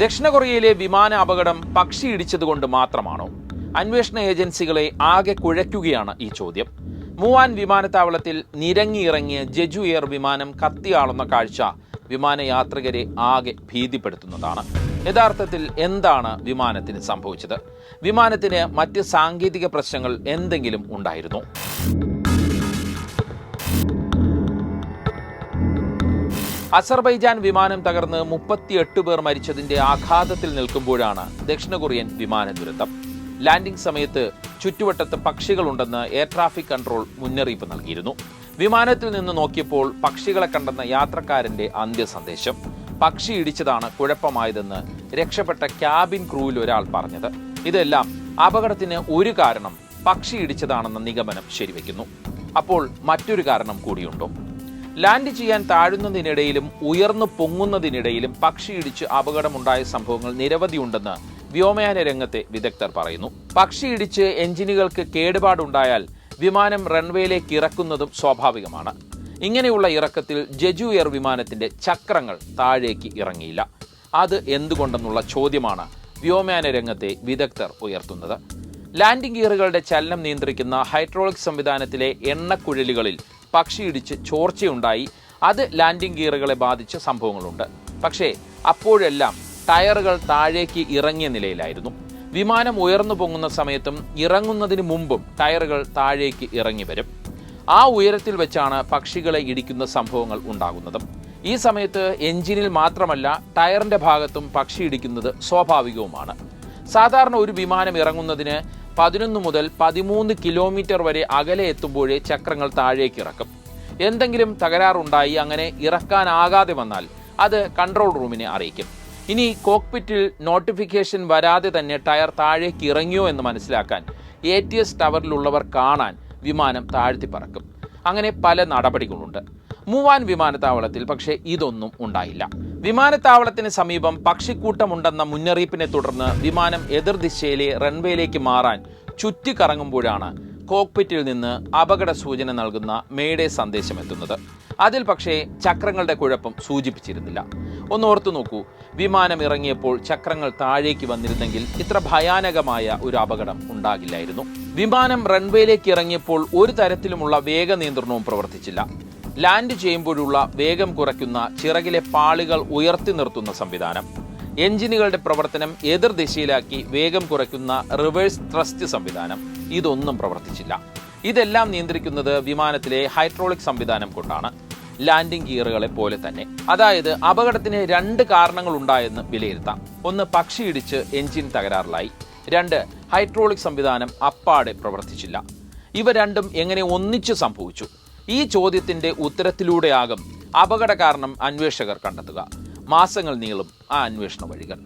ദക്ഷിണ കൊറിയയിലെ വിമാന അപകടം പക്ഷി ഇടിച്ചതുകൊണ്ട് മാത്രമാണോ? അന്വേഷണ ഏജൻസികളെ ആകെ കുഴയ്ക്കുകയാണ് ഈ ചോദ്യം. മൂവാൻ വിമാനത്താവളത്തിൽ നിരങ്ങിയിറങ്ങിയ ജെജു എയർ വിമാനം കത്തിയാളുന്ന കാഴ്ച വിമാനയാത്രികരെ ആകെ ഭീതിപ്പെടുത്തുന്നതാണ്. യഥാർത്ഥത്തിൽ എന്താണ് വിമാനത്തിന് സംഭവിച്ചത്? വിമാനത്തിന് മറ്റ് സാങ്കേതിക പ്രശ്നങ്ങൾ എന്തെങ്കിലും ഉണ്ടായിരുന്നോ? അസർബൈജാൻ വിമാനം തകർന്ന് മുപ്പത്തിയെട്ട് പേർ മരിച്ചതിന്റെ ആഘാതത്തിൽ നിൽക്കുമ്പോഴാണ് ദക്ഷിണ കൊറിയൻ വിമാന ദുരന്തം. ലാൻഡിംഗ് സമയത്ത് ചുറ്റുവട്ടത്ത് പക്ഷികളുണ്ടെന്ന് എയർ ട്രാഫിക് കൺട്രോൾ മുന്നറിയിപ്പ് നൽകിയിരുന്നു. വിമാനത്തിൽ നിന്ന് നോക്കിയപ്പോൾ പക്ഷികളെ കണ്ടെന്ന യാത്രക്കാരന്റെ അന്ത്യസന്ദേശം. പക്ഷി ഇടിച്ചതാണ് കുഴപ്പമായതെന്ന് രക്ഷപ്പെട്ട ക്യാബിൻ ക്രൂവിൽ ഒരാൾ പറഞ്ഞത്. ഇതെല്ലാം അപകടത്തിന് ഒരു കാരണം പക്ഷി ഇടിച്ചതാണെന്ന നിഗമനം ശരിവയ്ക്കുന്നു അപ്പോൾ മറ്റൊരു കാരണം കൂടിയുണ്ടോ? ലാൻഡ് ചെയ്യാൻ താഴുന്നതിനിടയിലും ഉയർന്നു പൊങ്ങുന്നതിനിടയിലും പക്ഷിയിടിച്ച് അപകടമുണ്ടായ സംഭവങ്ങൾ നിരവധിയുണ്ടെന്ന് വ്യോമയാന രംഗത്തെ വിദഗ്ധർ പറയുന്നു. പക്ഷിയിടിച്ച് എഞ്ചിനുകൾക്ക് കേടുപാടുണ്ടായാൽ വിമാനം റൺവേയിലേക്ക് ഇറക്കുന്നതും സ്വാഭാവികമാണ്. ഇങ്ങനെയുള്ള ഇറക്കത്തിൽ ജെജു എയർ വിമാനത്തിന്റെ ചക്രങ്ങൾ താഴേക്ക് ഇറങ്ങിയില്ല. അത് എന്തുകൊണ്ടെന്നുള്ള ചോദ്യമാണ് വ്യോമയാന രംഗത്തെ വിദഗ്ധർ ഉയർത്തുന്നത്. ലാൻഡിംഗ് ഗിയറുകളുടെ ചലനം നിയന്ത്രിക്കുന്ന ഹൈഡ്രോളിക് സംവിധാനത്തിലെ എണ്ണക്കുഴലുകളിൽ പക്ഷിയിടിച്ച് ചോർച്ചയുണ്ടായി. അത് ലാൻഡിംഗ് ഗിയറുകളെ ബാധിച്ച സംഭവങ്ങളുണ്ട്. പക്ഷേ അപ്പോഴെല്ലാം ടയറുകൾ താഴേക്ക് ഇറങ്ങിയ നിലയിലായിരുന്നു. വിമാനം ഉയർന്നു പൊങ്ങുന്ന സമയത്തും ഇറങ്ങുന്നതിന് മുമ്പും ടയറുകൾ താഴേക്ക് ഇറങ്ങി വരും. ആ ഉയരത്തിൽ വെച്ചാണ് പക്ഷികളെ ഇടിക്കുന്ന സംഭവങ്ങൾ ഉണ്ടാകുന്നത്. ഈ സമയത്ത് എഞ്ചിനിൽ മാത്രമല്ല ടയറിന്റെ ഭാഗത്തും പക്ഷി ഇടിക്കുന്നത് സ്വാഭാവികവുമാണ്. സാധാരണ ഒരു വിമാനം ഇറങ്ങുന്നതിന് പതിനൊന്ന് മുതൽ പതിമൂന്ന് കിലോമീറ്റർ വരെ അകലെ എത്തുമ്പോഴേ ചക്രങ്ങൾ താഴേക്ക് ഇറക്കും. എന്തെങ്കിലും തകരാറുണ്ടായി അങ്ങനെ ഇറക്കാനാകാതെ വന്നാൽ അത് കൺട്രോൾ റൂമിനെ അറിയിക്കും. ഇനി കോക്പിറ്റിൽ നോട്ടിഫിക്കേഷൻ വരാതെ തന്നെ ടയർ താഴേക്ക് ഇറങ്ങിയോ എന്ന് മനസ്സിലാക്കാൻ എ ടി എസ് ടവറിലുള്ളവർ കാണാൻ വിമാനം താഴ്ത്തി പറക്കും. അങ്ങനെ പല നടപടികളുണ്ട്. മൂവാൻ വിമാനത്താവളത്തിൽ പക്ഷേ ഇതൊന്നും ഉണ്ടായില്ല. വിമാനത്താവളത്തിന് സമീപം പക്ഷിക്കൂട്ടമുണ്ടെന്ന മുന്നറിയിപ്പിനെ തുടർന്ന് വിമാനം എതിർദിശയിലെ റൺവേയിലേക്ക് മാറാൻ ചുറ്റിക്കറങ്ങുമ്പോഴാണ് കോക്പിറ്റിൽ നിന്ന് അപകട സൂചന നൽകുന്ന മേഡേ സന്ദേശം എത്തുന്നത് അതിൽ പക്ഷേ ചക്രങ്ങളുടെ കുഴപ്പം സൂചിപ്പിച്ചിരുന്നില്ല. ഒന്ന് ഓർത്തു നോക്കൂ വിമാനം ഇറങ്ങിയപ്പോൾ ചക്രങ്ങൾ താഴേക്ക് വന്നിരുന്നെങ്കിൽ ഇത്ര ഭയാനകമായ ഒരു അപകടം ഉണ്ടാകില്ലായിരുന്നു. വിമാനം റൺവേയിലേക്ക് ഇറങ്ങിയപ്പോൾ ഒരു തരത്തിലുമുള്ള വേഗ നിയന്ത്രണവും പ്രവർത്തിച്ചില്ല. ലാൻഡ് ചെയ്യുമ്പോഴുള്ള വേഗം കുറയ്ക്കുന്ന ചിറകിലെ പാളികൾ ഉയർത്തി നിർത്തുന്ന സംവിധാനം. എഞ്ചിനുകളുടെ പ്രവർത്തനം എതിർദിശയിലാക്കി വേഗം കുറയ്ക്കുന്ന റിവേഴ്സ് ത്രസ്റ്റ് സംവിധാനം. ഇതൊന്നും പ്രവർത്തിച്ചില്ല. ഇതെല്ലാം നിയന്ത്രിക്കുന്നത് വിമാനത്തിലെ ഹൈഡ്രോളിക് സംവിധാനം കൊണ്ടാണ്. ലാൻഡിംഗ് ഗിയറുകളെ പോലെ തന്നെ. അതായത് അപകടത്തിന് രണ്ട് കാരണങ്ങൾ ഉണ്ടായെന്ന് വിലയിരുത്താം. ഒന്ന് പക്ഷിയിടിച്ച് എഞ്ചിൻ തകരാറിലായി. രണ്ട് ഹൈഡ്രോളിക് സംവിധാനം അപ്പാടെ പ്രവർത്തിച്ചില്ല. ഇവ രണ്ടും എങ്ങനെ ഒന്നിച്ചു സംഭവിച്ചു? ഈ ചോദ്യത്തിന്റെ ഉത്തരത്തിലൂടെയാകും അപകട കാരണം അന്വേഷകർ കണ്ടെത്തുക. മാസങ്ങൾ നീളും ആ അന്വേഷണ വഴികൾ.